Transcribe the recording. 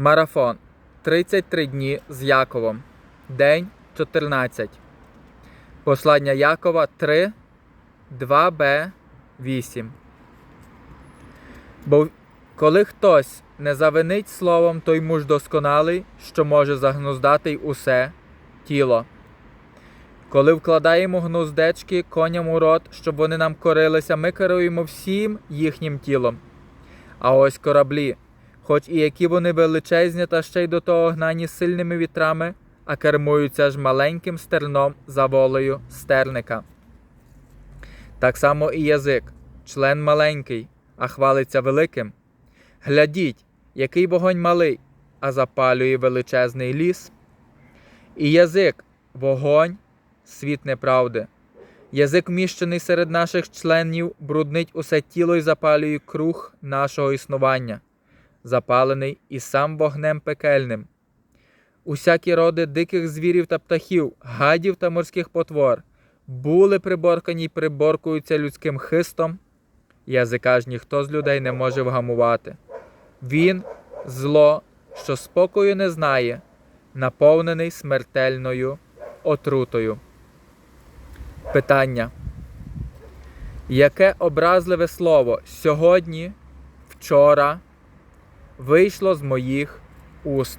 Марафон 33 дні з Яковом. День 14. Послання Якова 3, 2b 8. Бо коли хтось не завинить словом, той муж досконалий, що може загнуздати й усе тіло. Коли вкладаємо гнуздечки коням у рот, щоб вони нам корилися, ми керуємо всім їхнім тілом. А ось кораблі, хоч і які вони величезні, та ще й до того гнані сильними вітрами, а кермуються ж маленьким стерном за волею стерника. Так само і язик, член маленький, а хвалиться великим. Глядіть, який вогонь малий, а запалює величезний ліс. І язик вогонь, світ неправди. Язик вміщений серед наших членів, бруднить усе тіло і запалює круг нашого існування, запалений і сам вогнем пекельним. Усякі роди диких звірів та птахів, гадів та морських потвор були приборкані й приборкуються людським хистом. Язика ж ніхто з людей не може вгамувати. Він зло, що спокою не знає, наповнений смертельною отрутою. Питання. Яке образливе слово сьогодні, вчора вийшло з моїх уст?